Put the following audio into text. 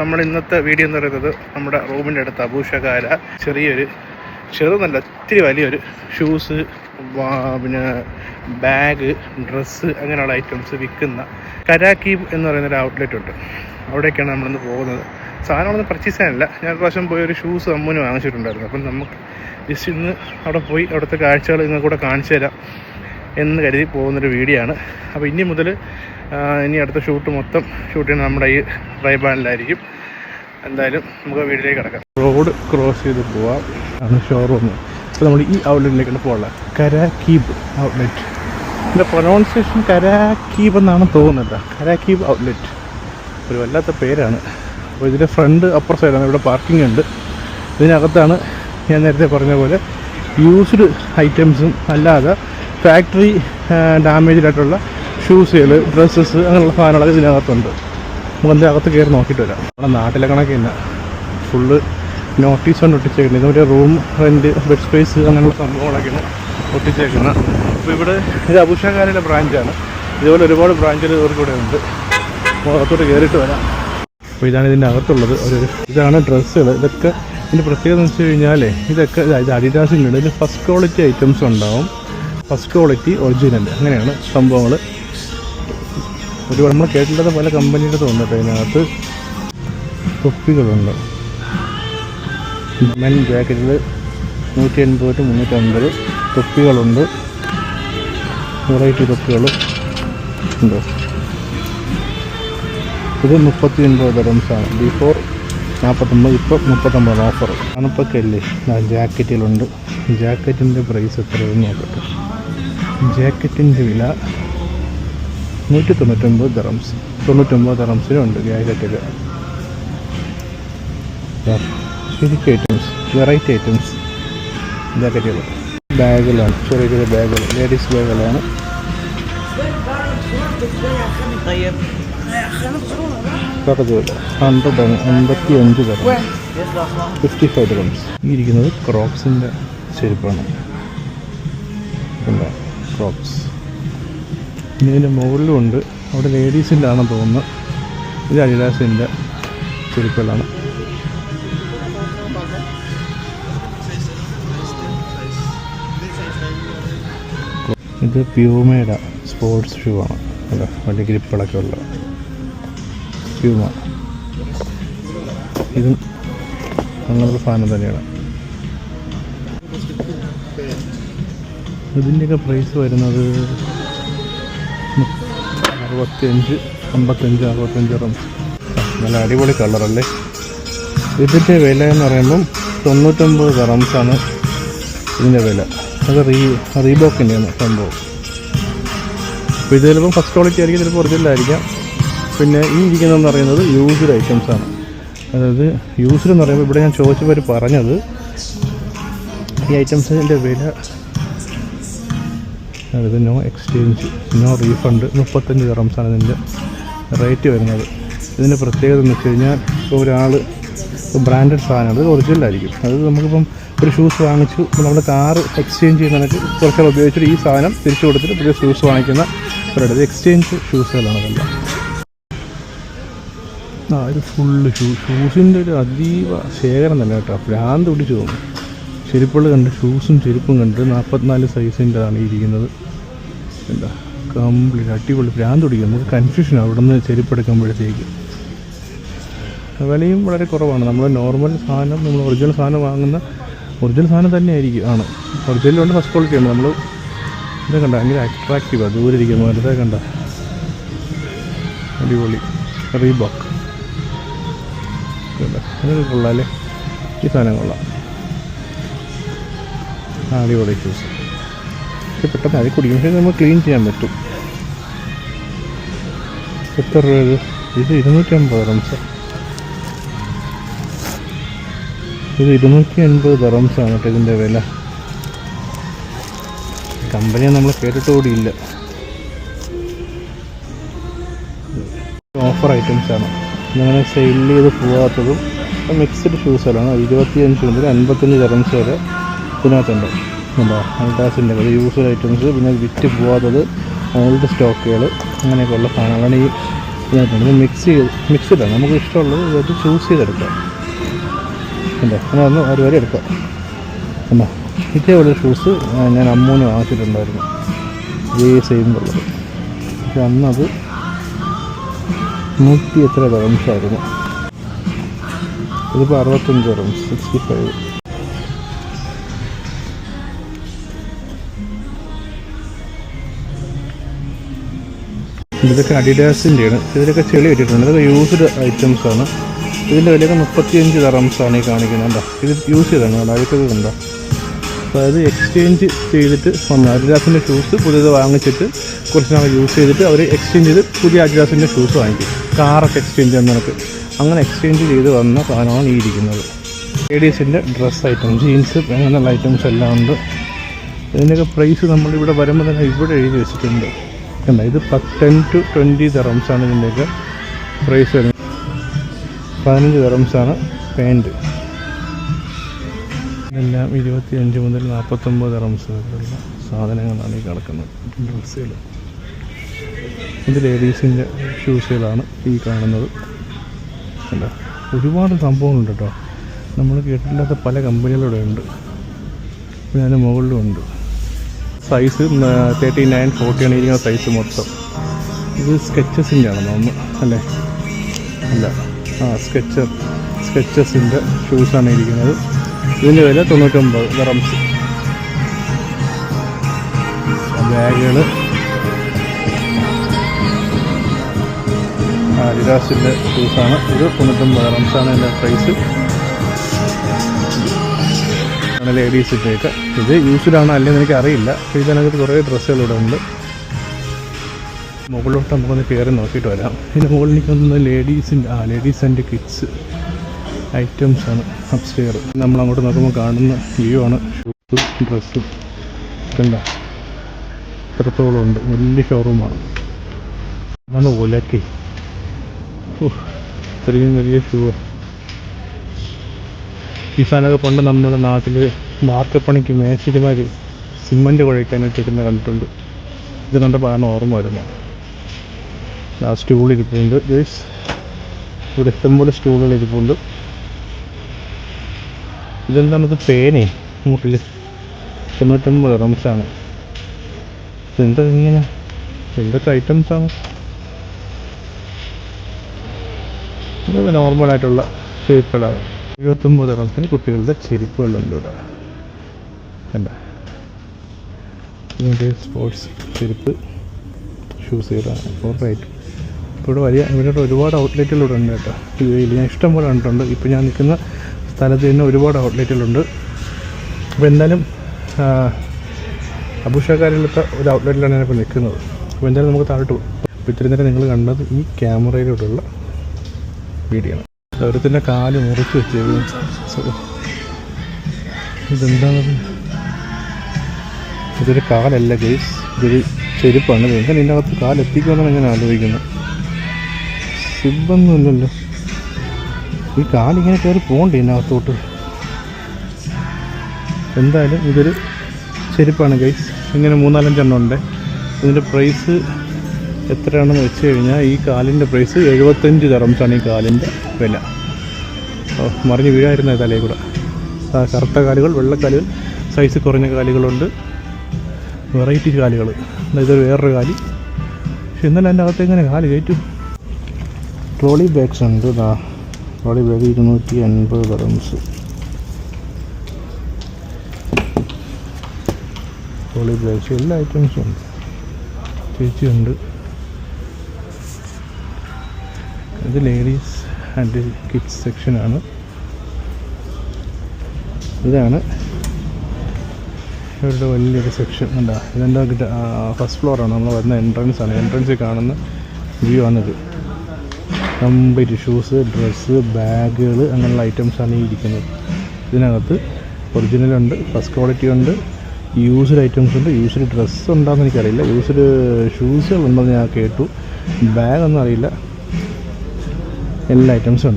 നമ്മൾ ഇന്നത്തെ വീഡിയോ എന്ന് പറയുന്നത് നമ്മുടെ റൂമിന്റെ അടുത്ത് അഭൂഷകാല ചെറിയൊരു ചെറുതല്ല ഒത്തിരി വലിയൊരു ഷൂസ് പിന്നെ ബാഗ് ഡ്രസ്സ് അങ്ങനെയുള്ള ഐറ്റംസ് വിൽക്കുന്ന കരാക്കീബ് എന്ന് പറയുന്ന ഒരു ഔട്ട്ലെറ്റ് ഉണ്ട്. അവിടേക്കാണ് നമ്മളിന്ന് പോകുന്നത്. സാധനങ്ങളൊന്നും പർച്ചേസ് ചെയ്യാനല്ല. ഞാൻ പ്രാവശ്യം പോയി ഒരു ഷൂസ് അമ്മൂന് വാങ്ങിച്ചിട്ടുണ്ടായിരുന്നു. അപ്പം നമുക്ക് ജസ്റ്റ് ഇന്ന് അവിടെ പോയി അവിടുത്തെ കാഴ്ചകൾ ഇങ്ങനെ കൂടെ കാണിച്ചു തരാം. എന്ന് കരുതി പോകുന്നൊരു വീഡിയോ ആണ്. അപ്പോൾ ഇനി മുതൽ ഇനി അടുത്ത ഷൂട്ട് മൊത്തം ഷൂട്ട് ചെയ്യുന്നത് നമ്മുടെ ഈ റൈബാനിലായിരിക്കും എന്തായാലും നമുക്ക് വീട്ടിലേക്ക് കിടക്കാം. റോഡ് ക്രോസ് ചെയ്ത് പോവാം. ആണ് ഷോറൂം അപ്പോൾ നമ്മൾ ഈ ഔട്ട്ലെറ്റിലേക്കാണ് പോകാനുള്ളത് കരാക്കീബ് ഔട്ട്ലെറ്റ് ഇതിന്റെ പ്രൊനൗൺസിയേഷൻ കരാക്കീബ് എന്നാണ് തോന്നുന്നത്. കരാക്കീബ് ഔട്ട്ലെറ്റ് ഒരു വല്ലാത്ത പേരാണ്. അപ്പോൾ ഇതിന്റെ ഫ്രണ്ട് അപ്പർ സൈഡാണ് ഇവിടെ പാർക്കിംഗ് ഉണ്ട്. ഇതിനകത്താണ് ഞാൻ നേരത്തെ പറഞ്ഞ പോലെ യൂസ്ഡ് ഐറ്റംസും അല്ലാതെ ഫാക്ടറി ഡാമേജ് ആയിട്ടുള്ള ഷൂസുകൾ ഡ്രസ്സസ് അങ്ങനെയുള്ള സാധനങ്ങളൊക്കെ ഇതിനകത്തുണ്ട്. നമുക്ക് അതിന്റെ അകത്ത് കയറി നോക്കിയിട്ട് വരാം. നമ്മുടെ നാട്ടിലെ കണക്ക് തന്നെ. ഫുള്ള് നോട്ടീസ് കൊണ്ട് ഒട്ടിച്ചേക്കുന്നത്. ഇതൊരു റൂം റെന്റ് ബെഡ് സ്പേസ് അങ്ങനെയുള്ള സംഭവങ്ങളൊക്കെയാണ് ഒട്ടിച്ചേക്കുന്നത്. അപ്പോൾ ഇവിടെ ഇത് അബുഷാകാരിയുടെ ബ്രാഞ്ചാണ് ഇതുപോലെ ഒരുപാട് ബ്രാഞ്ചുകൾ ഇവർക്കിവിടെ ഉണ്ട്. അപ്പോൾ അകത്തോട്ട് കയറിയിട്ട് വരാം. അപ്പോൾ ഇതാണ് ഇതിന്റെ അകത്തുള്ളത്. ഒരു ഇതാണ് ഡ്രസ്സുകൾ ഇതൊക്കെ ഇതിന്റെ പ്രത്യേകത എന്ന് വെച്ച് കഴിഞ്ഞാൽ ഇതൊക്കെ ഇത് അഡിഡാസിന്റെ ഇതിന് ഫസ്റ്റ് ക്വാളിറ്റി ഐറ്റംസ് ഉണ്ടാവും. First quality original. അങ്ങനെയാണ് സംഭവങ്ങൾ ഒരു നമ്മൾ കേട്ടില്ലാത്ത പല കമ്പനിയുടെ തോന്നിട്ട് അതിനകത്ത് തൊപ്പികളുണ്ട്. മെൻ ജാക്കറ്റിൽ നൂറ്റി എൺപത് ടു മുന്നൂറ്റമ്പത് തൊപ്പികളുണ്ട്. വെറൈറ്റി തൊപ്പികൾ ഉണ്ട്. ഇത് മുപ്പത്തി ഒൻപത് ദറംസാണ് ബിഫോർ നാൽപ്പത്തൊമ്പത് ഇപ്പോൾ മുപ്പത്തൊമ്പത് ഓഫർ തണുപ്പൊക്കെ അല്ലേ? ജാക്കറ്റിലുണ്ട് ജാക്കറ്റിന്റെ പ്രൈസ് എത്രയെന്ന് നോക്കട്ടെ. ജാക്കറ്റിന്റെ വില നൂറ്റി തൊണ്ണൂറ്റൊമ്പത് ദറംസ് തൊണ്ണൂറ്റൊമ്പത് ദറംസിനുണ്ട് ജാക്കറ്റുകൾ ശരിക്കും ഐറ്റംസ് വെറൈറ്റി ഐറ്റംസ് ജാക്കറ്റുകൾ ബാഗുകളാണ് ചെറിയ ചെറിയ ബാഗുകൾ. ലേഡീസ് ബാഗുകളാണ്. ഹൺഡ്രഡ് എൺപത്തി അഞ്ച് തരം ഫിഫ്റ്റി ഫൈവ് ഗ്രംസ് ഇരിക്കുന്നത് ക്രോപ്സിന്റെ ചെരുപ്പാണ്. എന്താ? ക്രോക്സ് പിന്നെ ഇതിന്റെ മുകളിലും ഉണ്ട്. അവിടെ ലേഡീസിന്റെ ആണെന്ന് തോന്നുന്നു. ഇത് അഡിഡാസിന്റെ ചെരുപ്പുകളാണ്. ഇത് പ്യൂമയുടെ സ്പോർട്സ് ഷൂ ആണ്. അല്ല? വലിയ ഗ്രിപ്പുകളൊക്കെ ഉള്ള പ്യൂമ ഇതും നമ്മുടെ സാധനം തന്നെയാണ്. ഇതിന്റെയൊക്കെ പ്രൈസ് വരുന്നത് അറുപത്തിയഞ്ച് അമ്പത്തഞ്ച് അറുപത്തഞ്ച് റംസ് നല്ല അടിപൊളി കളറല്ലേ ഇതിന്റെ വില എന്ന് പറയുമ്പം തൊണ്ണൂറ്റൊമ്പത് റംസാണ് ഇതിന്റെ വില. അത് റീ റീബോക്കിന്റെയാണ് സംഭവം. അപ്പോൾ ഇത് ചിലപ്പം ഫസ്റ്റ് ക്വാളിറ്റി ആയിരിക്കും ചിലപ്പോൾ ഒറിജിനൽ ആയിരിക്കാം. പിന്നെ ഈ ഇരിക്കുന്നതെന്ന് പറയുന്നത് യൂസ്ഡ് ഐറ്റംസ് ആണ്. അതായത് യൂസ്ഡ് എന്ന് പറയുമ്പോൾ ഇവിടെ ഞാൻ ചോദിച്ചവർ പറഞ്ഞത് ഈ ഐറ്റംസിന്റെ വില അതായത് നോ എക്സ്ചേഞ്ച് നോ റീഫണ്ട് മുപ്പത്തഞ്ച് ആണ് ഇതിന്റെ റേറ്റ് വരുന്നത്. ഇതിന്റെ പ്രത്യേകത എന്ന് വെച്ച് കഴിഞ്ഞാൽ ഇപ്പോൾ ഒരാൾ ബ്രാൻഡഡ് സാധനമാണ് ഇത് ഒറിജിനലായിരിക്കും അത് നമുക്കിപ്പം ഒരു ഷൂസ് വാങ്ങിച്ചു ഇപ്പോൾ നമ്മൾ കാറ് എക്സ്ചേഞ്ച് ചെയ്യുന്നതിനൊക്കെ കുറച്ചാൾ ഉപയോഗിച്ചിട്ട് ഈ സാധനം തിരിച്ചു കൊടുത്തിട്ട് പുതിയ ഷൂസ് വാങ്ങിക്കുന്ന ഒരിടത്ത് എക്സ്ചേഞ്ച് ഷൂസുകളാണ് അതെല്ലാം. ആ ഇത് ഫുള്ള് ഷൂ ഷൂസിന്റെ ഒരു അതീവ ശേഖരം തന്നെ കേട്ടോ. ഭ്രാന്ത് പിടിച്ചു തോന്നും ചെരുപ്പുകൾ കണ്ട് ഷൂസും ചെരുപ്പും കണ്ട് നാൽപ്പത്തിനാല് സൈസിന്റെതാണ് ഇരിക്കുന്നത്. എന്താ കംപ്ലീറ്റ് അടിപൊളി ഭ്രാന്ത് പിടിക്കും നമുക്ക് കൺഫ്യൂഷൻ അവിടെ നിന്ന് ചെരുപ്പ് എടുക്കുമ്പോഴത്തേക്ക്. വിലയും വളരെ കുറവാണ്. നമ്മൾ നോർമൽ സാധനം നമ്മൾ ഒറിജിനൽ സാധനം വാങ്ങുന്ന ഒറിജിനൽ സാധനം തന്നെ ആയിരിക്കും ആണ് ഒറിജിനലുണ്ട് ഫസ്റ്റ് ക്വാളിറ്റി ആണ് നമ്മൾ ഇത് കണ്ട ഭയങ്കര അട്രാക്റ്റീവാണ് ദൂരെ ഇരിക്കുന്ന പോലെ കണ്ട. അടിപൊളി. റീബോക്ക് ഇതൊക്കെ കൊള്ളാം അല്ലേ? ഈ സാധനം കൊള്ളാം. അടിപൊളി ജ്യൂസ് പക്ഷെ പെട്ടെന്ന് അത് കുടിക്കും പക്ഷേ നമ്മൾ ക്ലീൻ ചെയ്യാൻ പറ്റും. എത്ര രൂപ ഇത്? ഇത് ഇരുന്നൂറ്റമ്പത് റംസ് ഇത് ഇരുന്നൂറ്റി അൻപത് ദറംസാണ് കേട്ടോ ഇതിന്റെ വില. കമ്പനിയെ നമ്മൾ കേട്ടിട്ടുകൂടിയില്ല ഓഫർ ഐറ്റംസ് ആണ്. ഇങ്ങനെ സെയിൽ ചെയ്ത് പോകാത്തതും മിക്സ്ഡ് ഷൂസുകളാണ് ഇരുപത്തിയഞ്ച് മുതൽ അൻപത്തഞ്ച് ദറംസ് വരെ ഇതിനകത്തുണ്ട്. എന്താ അൽട്ടാസിന്റെ അത് യൂസ്ഫുൾ ഐറ്റംസ് പിന്നെ വിറ്റ് പോകാത്തത് ഓൾഡ് സ്റ്റോക്കുകൾ അങ്ങനെയൊക്കെയുള്ള സാധനങ്ങളാണ് ഈ ഇതായിട്ടുണ്ട് ഇത് മിക്സ് ചെയ്ത് മിക്സ്ഡാണ് നമുക്ക് ഇഷ്ടമുള്ളത് ഇത് ചൂസ് ചെയ്തെടുക്കാം. എന്താ അങ്ങനെ ഒന്ന് ഒരു വരെ എടുക്കാം. എന്താ ഇതേപോലെ ഷൂസ് ഞാൻ അമ്മൂന് വാങ്ങിച്ചിട്ടുണ്ടായിരുന്നു. ഇതേ സെയിം ഉള്ളത് പക്ഷെ അന്നത് നൂറ്റി എത്ര റംസായിരുന്നു ഇതിപ്പോൾ അറുപത്തഞ്ച് റംസ് സിക്സ്റ്റി ഫൈവ് ഇതൊക്കെ അഡിഡാസിന്റെയാണ്. ഇതിലൊക്കെ ചെളി ഇട്ടിട്ടുണ്ട് ഇതൊക്കെ യൂസ്ഡ് ഐറ്റംസ് ആണ്. ഇതിന്റെ വിലയൊക്കെ മുപ്പത്തിയഞ്ച് ആണ് ഈ കാണിക്കുന്നത് കണ്ടോ? ഇത് യൂസ് ചെയ്താണ് കണ്ടോ? അഴുക്കത് കണ്ടോ? അതായത് എക്സ്ചേഞ്ച് ചെയ്തിട്ട് വന്ന അഡിഡാസിന്റെ ഷൂസ് പുതിയത് വാങ്ങിച്ചിട്ട് കുറച്ച് നാൾ യൂസ് ചെയ്തിട്ട് അവർ എക്സ്ചേഞ്ച് ചെയ്ത് പുതിയ അഡിഡാസിന്റെ ഷൂസ് വാങ്ങിക്കും. കാറൊക്കെ എക്സ്ചേഞ്ച് ചെയ്യുന്ന നിനക്ക് അങ്ങനെ എക്സ്ചേഞ്ച് ചെയ്ത് വന്ന സാധനമാണ് ഈ ഇരിക്കുന്നത്. ലേഡീസിന്റെ ഡ്രസ്സ് ഐറ്റം ജീൻസ് അങ്ങനെയുള്ള ഐറ്റംസ് എല്ലാം ഉണ്ട്. ഇതിന്റെയൊക്കെ പ്രൈസ് നമ്മളിവിടെ വരുമ്പോൾ തന്നെ ഇവിടെ എഴുതി വെച്ചിട്ടുണ്ട്. കണ്ട ഇത് ടെൻ ടു ട്വന്റി ആണ് ഇതിന്റെയൊക്കെ പ്രൈസ് വരുന്നത്. പതിനഞ്ച് ആണ് പാന്റ് ഇതെല്ലാം ഇരുപത്തി അഞ്ച് മുതൽ നാൽപ്പത്തൊമ്പത് തെറംസ് വരെയുള്ള സാധനങ്ങളാണ് ഈ കിടക്കുന്നത്. ഡ്രസ്സുകൾ ഇത് ലേഡീസിന്റെ ഷൂസുകളാണ് ഈ കാണുന്നത്. അല്ല ഒരുപാട് സംഭവങ്ങളുണ്ട് കേട്ടോ. നമ്മൾ കേട്ടിട്ടില്ലാത്ത പല കമ്പനികളിവിടെ ഉണ്ട്. പിന്നെ അതിന് മുകളിലും ഉണ്ട്. സൈസ് തേർട്ടി നയൻ ഫോർട്ടിയാണ് ഇരിക്കുന്ന സൈസ് മൊത്തം. ഇത് സ്കെച്ചസിന്റെ ആണ് നമ്മൾ അല്ലേ? അല്ല ആ സ്കെച്ചർ സ്കെച്ചസിന്റെ ഷൂസാണ് ഇരിക്കുന്നത്. ഇതിന്റെ വില തൊണ്ണൂറ്റൊമ്പത് റംസ് ബാഗുകൾ അഡിഡാസിന്റെ ഷൂസാണ് ഇത് തൊണ്ണൂറ്റൊമ്പത് റംസാണ് എന്റെ പ്രൈസ് ആണ് ഇട്ടേക്ക് ഇത് യൂസ്ഡാണോ അല്ലെങ്കിൽ എനിക്ക് അറിയില്ല പക്ഷേ ഇതിനകത്ത് കുറേ ഡ്രസ്സുകൾ ഇവിടെ ഉണ്ട്. മുകളിലോട്ട് നമുക്കൊന്ന് കയറി നോക്കിയിട്ട് വരാം. ഇതിന് മുകളിൽ വന്നത് ലേഡീസിന്റെ ആ ലേഡീസ് ആൻഡ് കിഡ്സ് ഐറ്റംസ് ആണ് അപ്സ്റ്റെയർ. നമ്മൾ അങ്ങോട്ട് നോക്കുമ്പോൾ കാണുന്ന വ്യൂ ആണ്. ഷൂസും ഡ്രസ്സും കണ്ട എത്രത്തോളം ഉണ്ട്. വലിയ ഷോറൂമാണ് അതാണ് ഒലക്കെ ഇത്രയും വലിയ ഷൂ ഈ സാധനമൊക്കെ പണ്ട് നമ്മുടെ നാട്ടിൽ വാർക്കപ്പണിക്ക് മേശരിമാർ സിമന്റ് കുഴയ്ക്കാനായിട്ട് ഇരുന്ന് കണ്ടിട്ടുണ്ട്. ഇത് കണ്ടപ്പോൾ ആണ് ഓർമ്മ വരുന്നത്. ആ സ്റ്റൂൾ ഇരിപ്പുണ്ട്. ജേഴ്സ് ഇവിടെ ഇഷ്ടംപോലെ സ്റ്റൂളുകൾ ഇരിപ്പുണ്ട്. ഇതെന്താണ്? ഇത് പേനേ മുട്ടിൽ തൊണ്ണൂറ്റൊമ്പത് റംസാണ് എന്താ ഇങ്ങനെ? എന്തൊക്കെ ഐറ്റംസാണ് നോർമലായിട്ടുള്ള ഷേപ്പുകളാണ് എഴുപത്തൊമ്പത് റംസിന് കുട്ടികളുടെ ചെരുപ്പുകളുണ്ട് ഇവിടെ. കണ്ട? സ്പോർട്സ് ചെരുപ്പ് ഷൂസ് ഫോർ റൈറ്റ് ഇപ്പോൾ ഇവിടെ വലിയ ഇവിടെ ഒരുപാട് ഔട്ട്ലെറ്റുകൾ ഇവിടെ ഉണ്ട് കേട്ടോ. ഇതിൽ ഞാൻ ഇഷ്ടം പോലെ കണ്ടിട്ടുണ്ട്. ഇപ്പോൾ ഞാൻ നിൽക്കുന്ന സ്ഥലത്ത് തന്നെ ഒരുപാട് ഔട്ട്ലെറ്റുകളുണ്ട് അപ്പോൾ എന്തായാലും അഭിഷേകാരിലത്തെ ഒരു ഔട്ട്ലെറ്റിലാണ് ഞാനിപ്പോൾ നിൽക്കുന്നത്. അപ്പോൾ എന്തായാലും നമുക്ക് താഴോട്ട് പോകും. അപ്പോൾ ഇത്രയും നേരം നിങ്ങൾ കണ്ടത് ഈ ക്യാമറയിലൂടെയുള്ള വീഡിയോ ആണ്. ഓരോരുത്തരുടെ കാൽ മുറിച്ച് വെച്ചേക്കും. ഇതെന്താണത്? ഇതൊരു കാലല്ല ഗേസ്. ഇതൊരു ചെരുപ്പാണ്. എങ്ങനെ ഇതിന്റെ അകത്ത് കാലെത്തിക്കുമെന്നാണ് ഞാൻ ആലോചിക്കുന്നത്. സിബൊന്നുമില്ലല്ലോ ഈ കാലിങ്ങനെ കയറി പോകണ്ടേ ഇതിനകത്തോട്ട്? എന്തായാലും ഇതൊരു ചെരുപ്പാണ് ഗൈസ്. ഇങ്ങനെ മൂന്നാലഞ്ചെണ്ണം ഉണ്ട്. ഇതിന്റെ പ്രൈസ് എത്രയാണെന്ന് വെച്ച് കഴിഞ്ഞാൽ ഈ കാലിന്റെ പ്രൈസ് എഴുപത്തഞ്ച് തറംസാണ് ഈ കാലിന്റെ വില. ഓ മറിഞ്ഞ് വീഴായിരുന്ന തലയിൽ കൂടെ. കറുത്ത കാലുകൾ വെള്ളക്കാലുകൾ സൈസ് കുറഞ്ഞ കാലുകളുണ്ട്. വെറൈറ്റി കാലുകൾ. ഇതൊരു വേറൊരു കാലി. പക്ഷെ എന്നാലും എന്റെ അകത്ത് എങ്ങനെ കാൽ കയറ്റും? ട്രോളി ബാഗ്സ് ഉണ്ട്. ഇതാ ട്രോളി ബാഗ് ഇരുന്നൂറ്റി അൻപത് തറംസ് ട്രോളി ബാഗ്സ് എല്ലാ ഐറ്റംസും ഉണ്ട്. ചേച്ചിയുണ്ട്. ഇത് ലേഡീസ് ആൻഡ് കിഡ്സ് സെക്ഷനാണ് ഇതാണ് ഇവരുടെ വലിയൊരു സെക്ഷൻ ഉണ്ടാ ഇതെന്താ ഫസ്റ്റ് ഫ്ലോറാണ് നമ്മൾ വരുന്ന എൻട്രൻസ് ആണ്. എൻട്രൻസിൽ കാണുന്ന വ്യൂ ആണിത്. കംപ്ലീറ്റ് ഷൂസ് ഡ്രസ്സ് ബാഗുകൾ അങ്ങനെയുള്ള ഐറ്റംസാണ് ഈ ഇരിക്കുന്നത്. ഇതിനകത്ത് ഒറിജിനലുണ്ട് ഫസ്റ്റ് ക്വാളിറ്റി ഉണ്ട് യൂസ്ഡ് ഐറ്റംസ് ഉണ്ട് യൂസ്ഡ് ഡ്രസ്സ് ഉണ്ടോയെന്ന് എനിക്കറിയില്ല. യൂസ്ഡ് ഷൂസുകൾ ഉണ്ടെന്ന് ഞാൻ കേട്ടു. ബാഗൊന്നും അറിയില്ല. എല്ലാ ഐറ്റംസും ഉണ്ട്.